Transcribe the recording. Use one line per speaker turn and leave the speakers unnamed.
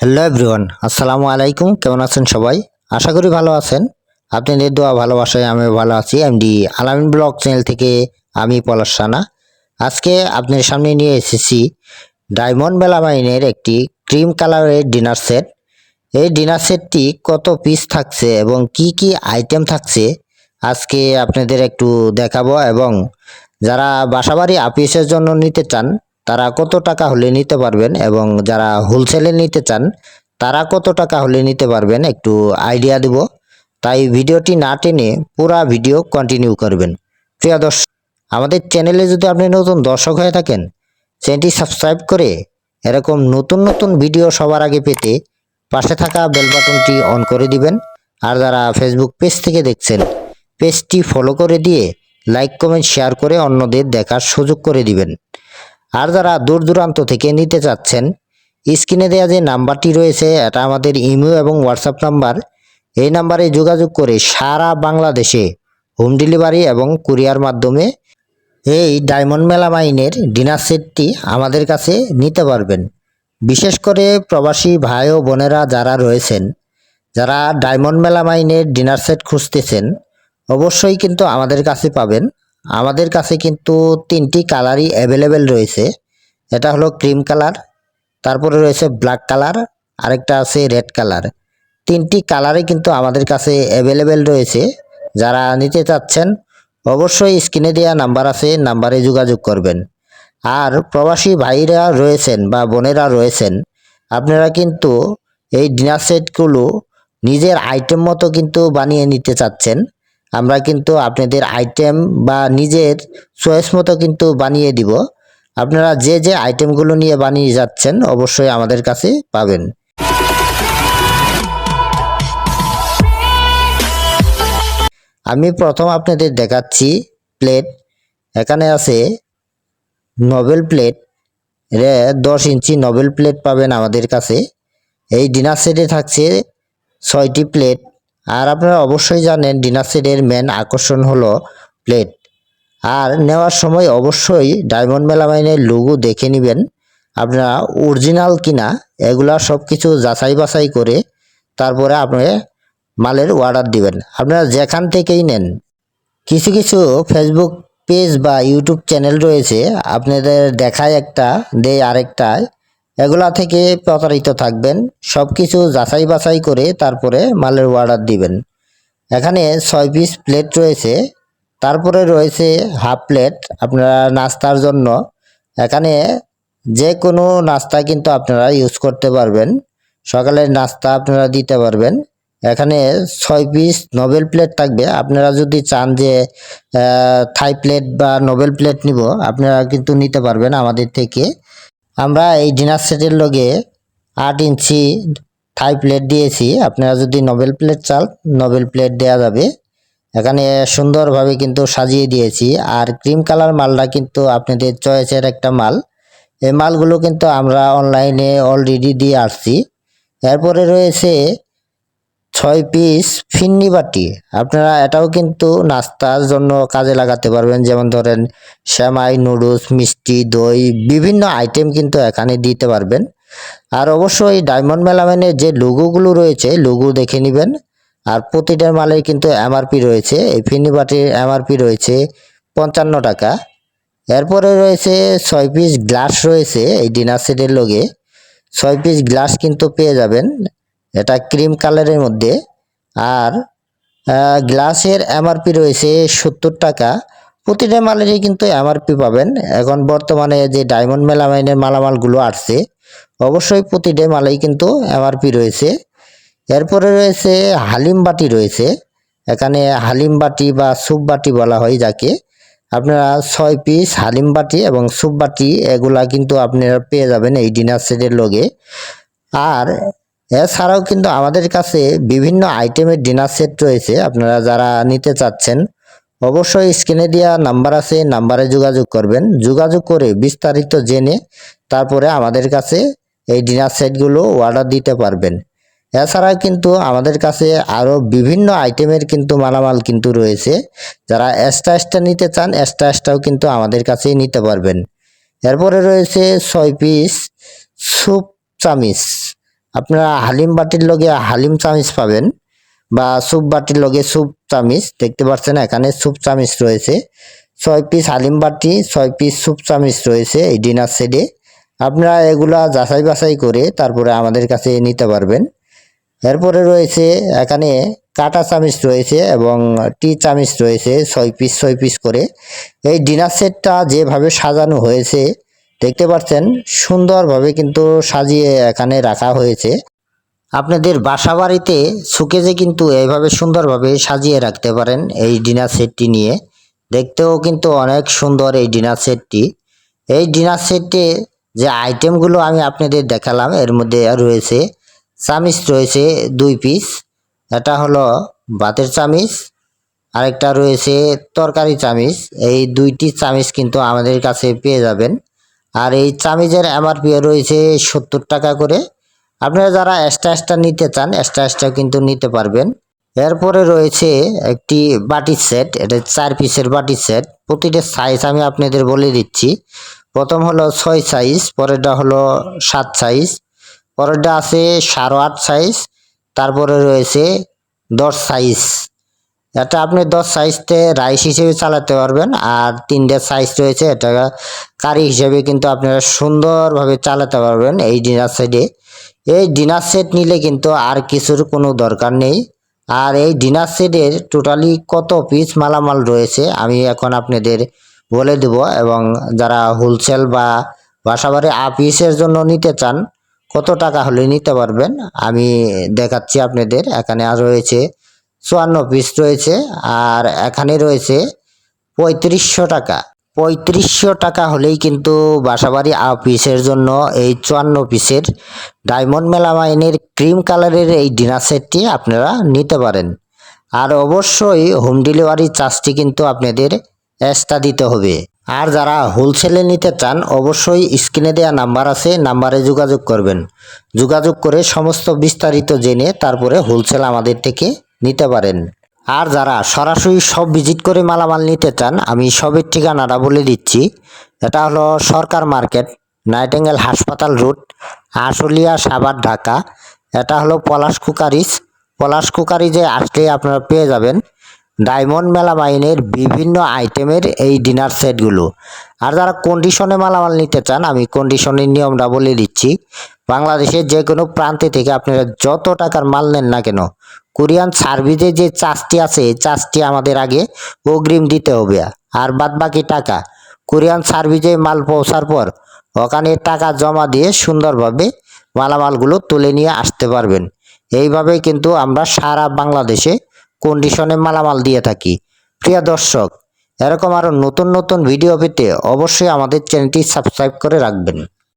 Hello everyone, আসসালামু আলাইকুম। কেমন আছেন সবাই? আশা করি ভালো আছেন। আপনাদের দোয়া, ভালোবাসায় আমি ভালো আছি। এমডি আলামিন ব্লগ চ্যানেল থেকে আমি পলাশ সানা। আজকে আপনার সামনে নিয়ে এসেছি ডায়মন্ড মেলামাইনের একটি ক্রিম কালারের ডিনার সেট এই ডিনার সেটটি কত পিস থাকছে এবং কি কি আইটেম থাকছে আজকে আপনাদের একটু দেখাবো এবং যারা বাসাবাড়ি আপিসের জন্য নিতে চান তারা কত টাকা হলে নিতে পারবেন এবং যারা হোলসেলে নিতে চান, তারা কত টাকা হলে নিতে পারবেন একটু আইডিয়া দেব। তাই ভিডিওটি না টেনে পুরা ভিডিও কন্টিনিউ করবেন। প্রিয় দর্শক আমাদের চ্যানেলে যদি আপনি নতুন দর্শক হয়ে থাকেন চ্যানেলটি সাবস্ক্রাইব করে এরকম নতুন নতুন ভিডিও সবার আগে পেতে পাশে থাকা বেল বাটনটি অন করে দিবেন। আর যারা ফেসবুক পেজ থেকে দেখছেন পেজটি ফলো করে দিয়ে লাইক কমেন্ট শেয়ার করে অন্যদের দেখার সুযোগ করে দিবেন। আর যারা দূর দূরান্ত থেকে নিতে চাচ্ছেন, স্ক্রিনে দেওয়া যে নাম্বারটি রয়েছে, এটা আমাদের ইমেল এবং হোয়াটসঅ্যাপ নাম্বার। এই নাম্বারে যোগাযোগ করে সারা বাংলাদেশে হোম ডেলিভারি এবং কুরিয়ার মাধ্যমে এই ডায়মন্ড মেলামাইনের ডিনার সেটটি আমাদের কাছে নিতে পারবেন। বিশেষ করে প্রবাসী ভাই ও বোনেরা যারা রয়েছেন, যারা ডায়মন্ড মেলামাইনের ডিনার সেট খুঁজতেছেন, অবশ্যই কিন্তু আমাদের কাছে পাবেন। আমাদের কাছে কিন্তু তিনটি কালারই অ্যাভেলেবেল রয়েছে। এটা হলো ক্রিম কালার তারপরে রয়েছে ব্ল্যাক কালার আরেকটা আছে রেড কালার তিনটি কালারই কিন্তু আমাদের কাছে অ্যাভেলেবেল রয়েছে। যারা নিতে চাচ্ছেন, অবশ্যই স্ক্রিনে দেওয়া নাম্বার আছে নাম্বারে যোগাযোগ করবেন। আর প্রবাসী ভাইরা রয়েছেন বা বোনেরা রয়েছেন, আপনারা কিন্তু এই ডিনার সেটগুলো নিজের আইটেম মতো কিন্তু বানিয়ে নিতে চাচ্ছেন। আমরা কিন্তু আপনাদের আইটেম বা নিজের চয়েস মতো কিন্তু বানিয়ে দিব। আপনারা যে যে আইটেমগুলো নিয়ে বানিয়ে যাচ্ছেন অবশ্যই আমাদের কাছে পাবেন। আমি প্রথম আপনাদের দেখাচ্ছি প্লেট এখানে আছে নবেল প্লেট রে দশ ইঞ্চি নবেল প্লেট পাবেন আমাদের কাছে। এই ডিনার সেটে থাকছে ছয়টি প্লেট আর আপনারা অবশ্যই জানেন ডিনার সেটের মেন আকর্ষণ হলো প্লেট আর নেওয়ার সময় অবশ্যই ডায়মন্ড মেলামাইনের লোগো দেখে নেবেন, আপনারা অরিজিনাল কিনা, এগুলা সব কিছু যাচাই বাছাই করে তারপরে আপনি মালের অর্ডার দিবেন। আপনারা যেখান থেকেই নেন। কিছু কিছু ফেসবুক পেজ বা ইউটিউব চ্যানেল রয়েছে, আপনাদের দেখায় একটা, দেয় আরেকটায়। এগুলা থেকে প্রতারিত থাকবেন সব কিছু যাচাই বাছাই করে তারপরে মালের অর্ডার দিবেন। এখানে ছয় পিস প্লেট রয়েছে, তারপরে রয়েছে হাফ প্লেট আপনারা নাস্তার জন্য। এখানে যে কোনো নাস্তা কিন্তু আপনারা ইউজ করতে পারবেন, সকালের নাস্তা আপনারা দিতে পারবেন। এখানে ছয় পিস নোবেল প্লেট থাকবে, আপনারা যদি চান যে থাই প্লেট বা নোবেল প্লেট নিব, আপনারা কিন্তু নিতে পারবেন আমাদের থেকে। আমরা এই ডিনার সেটের লগে আট ইঞ্চি থাই প্লেট দিয়েছি। আপনারা যদি নবেল প্লেট চান, নবেল প্লেট দেওয়া যাবে। এখানে সুন্দরভাবে কিন্তু সাজিয়ে দিয়েছি। আর ক্রিম কালার মালটা কিন্তু আপনাদের চয়েসের একটা মাল। এই মালগুলো কিন্তু আমরা অনলাইনে অলরেডি দিয়ে আসছি। এরপরে রয়েছে ছয় পিস ফিন্নি বাটি। আপনারা এটাও কিন্তু নাস্তার জন্য কাজে লাগাতে পারবেন। যেমন ধরেন শ্যামাই নুডলস, মিষ্টি, দই, বিভিন্ন আইটেম কিন্তু এখানে দিতে পারবেন। আর অবশ্যই ডায়মন্ড মেলামেনের যে লোগোগুলো রয়েছে, লোগো দেখে নেবেন। আর প্রতিটার মালের কিন্তু এমআরপি রয়েছে। এই ফিন্নি বাটির এমআরপি রয়েছে পঞ্চান্ন টাকা। এরপরে রয়েছে ছয় পিস গ্লাস রয়েছে এই ডিনার সেটের লগে। ছয় পিস গ্লাস কিন্তু পেয়ে যাবেন। এটা ক্রিম কালারের মধ্যে। আর গ্লাসের এমআরপি রয়েছে সত্তর টাকা। প্রতিটা মালেরই কিন্তু এমআরপি পাবেন। এখন বর্তমানে যে ডায়মন্ড মেলামাইনের মালামালগুলো আসছে, অবশ্যই প্রতিটা মালেই কিন্তু এমআরপি রয়েছে। এরপরে রয়েছে হালিম বাটি রয়েছে। এখানে হালিম বাটি বা স্যুপ বাটি বলা হয় যাকে। আপনারা ছয় পিস হালিম বাটি এবং স্যুপ বাটি, এগুলা কিন্তু আপনারা পেয়ে যাবেন এই ডিনার সেটের লগে। আর এছাড়াও কিন্তু আমাদের কাছে বিভিন্ন আইটেমের ডিনার সেট রয়েছে, আপনারা যারা নিতে চাচ্ছেন, অবশ্যই স্ক্রিনে দেওয়া নাম্বার আছে, নাম্বারে যোগাযোগ করবেন। যোগাযোগ করে বিস্তারিত জেনে তারপরে আমাদের কাছে এই ডিনার সেটগুলো অর্ডার দিতে পারবেন। এছাড়া কিন্তু আমাদের কাছে আরও বিভিন্ন আইটেমের কিন্তু মালামাল কিন্তু রয়েছে। যারা এক্সট্রা এক্সট্রা নিতে চান এক্সট্রা এক্সট্রাও কিন্তু আমাদের কাছেই নিতে পারবেন। এরপরে রয়েছে ছয় পিস স্যুপ চামিচ। আপনারা হালিম বাটির লগে হালিম চামিচ পাবেন বা স্যুপ বাটির লগে স্যুপ চামিচ, দেখতে পাচ্ছেন এখানে স্যুপ চামিচ রয়েছে। ছয় পিস হালিম বাটি, ছয় পিস স্যুপ চামিচ রয়েছে এই ডিনার সেটে আপনারা এগুলা যাচাই বাছাই করে তারপরে আমাদের কাছে নিতে পারবেন। এরপরে রয়েছে এখানে কাটা চামিচ রয়েছে এবং টি চামিচ রয়েছে, ছয় পিস ছয় পিস করে। এই ডিনার সেটটা যেভাবে সাজানো হয়েছে দেখতে পাচ্ছেন, সুন্দরভাবে কিন্তু সাজিয়ে এখানে রাখা হয়েছে। আপনাদের বাসা বাড়িতে সুকেজে কিন্তু এইভাবে সুন্দরভাবে সাজিয়ে রাখতে পারেন এই ডিনার সেটটি নিয়ে। দেখতেও কিন্তু অনেক সুন্দর এই ডিনার সেটটি। এই ডিনার সেটে যে আইটেমগুলো আমি আপনাদের দেখালাম, এর মধ্যে রয়েছে চামিচ রয়েছে দুই পিস। এটা হলো ভাতের চামিচ, আরেকটা রয়েছে তরকারি চামিচ। এই দুইটি চামিচ কিন্তু আমাদের কাছে পেয়ে যাবেন। আর এই চামিজের এমআরপি রয়েছে সত্তর টাকা করে। আপনারা যারা এক্সট্রা এক্সট্রা নিতে চান এক্সট্রা এক্সট্রা কিন্তু নিতে পারবেন। এরপরে রয়েছে একটি বাটির সেট এটা চার পিসের বাটির সেট প্রতিটা সাইজ আমি আপনাদের বলে দিচ্ছি। প্রথম হলো ছয় সাইজ পরেরটা হলো সাত সাইজ পরেরটা আছে সাড়ে আট সাইজ তারপরে রয়েছে দশ সাইজ এটা আপনি দশ সাইজতে রাইস হিসেবে চালাতে পারবেন আর তিনটে সাইজ রয়েছে এটা কারি হিসেবে কিন্তু আপনারা সুন্দরভাবে চালাতে পারবেন এই ডিনার সেটে এই ডিনার সেট নিলে কিন্তু আর কিছুর কোনো দরকার নেই। আর এই ডিনার সেটের টোটালি কত পিস মালামাল রয়েছে আমি এখন আপনাদের বলে দেব এবং যারা হোলসেল বা বাসাবাড়ি আপিসের জন্য নিতে চান, কত টাকা হলে নিতে পারবেন আমি দেখাচ্ছি আপনাদের। এখানে আর রয়েছে চুয়ান্ন পিস রয়েছে আর এখানে রয়েছে পঁয়ত্রিশশো টাকা। পঁয়ত্রিশশো টাকা হলেই কিন্তু বাসাবাড়ি পিসের জন্য এই চুয়ান্ন পিসের ডায়মন্ড মেলামাইনের ক্রিম কালারের এই ডিনার সেটটি আপনারা নিতে পারেন। আর অবশ্যই হোম ডেলিভারি চার্জটি কিন্তু আপনাদের এক্সট্রা দিতে হবে। আর যারা হোলসেলে নিতে চান, অবশ্যই স্ক্রিনে দেওয়া নাম্বার আছে নাম্বারে যোগাযোগ করবেন। যোগাযোগ করে সমস্ত বিস্তারিত জেনে তারপরে হোলসেল আমাদের থেকে নিতে পারেন। আর যারা সরাসরি সব ভিজিট করে মালামাল নিতে চান, আমি সবের ঠিকানাটা বলে দিচ্ছি। এটা হলো সরকার মার্কেট, নাইটেঙ্গেল হাসপাতাল রোড, আশুলিয়া, সাভার, ঢাকা। এটা হলো পলাশ কুকারিস পলাশ কুকারিজে আসলে আপনারা পেয়ে যাবেন ডায়মন্ড মেলামাইনের বিভিন্ন আইটেমের এই ডিনার সেটগুলো। আর যারা কন্ডিশনে মালামাল নিতে চান, আমি কন্ডিশনের নিয়মটা বলে দিচ্ছি। বাংলাদেশের যে কোনো প্রান্তে থেকে আপনারা যত টাকার মাল নেন না কেন, কোরিয়ান সার্ভিসে যে চার্জটি আছে, এই চার্জটি আমাদের আগে অগ্রিম দিতে হবে। আর বাদ বাকি টাকা, কোরিয়ান সার্ভিসে মাল পৌঁছার পর ওখানে টাকা জমা দিয়ে সুন্দরভাবে মালামালগুলো তুলে নিয়ে আসতে পারবেন। এইভাবে কিন্তু আমরা সারা বাংলাদেশে কন্ডিশনে মালামাল দিয়ে থাকি। প্রিয় দর্শক, এরকম আরও নতুন নতুন ভিডিও পেতে অবশ্যই আমাদের চ্যানেলটি সাবস্ক্রাইব করে রাখবেন।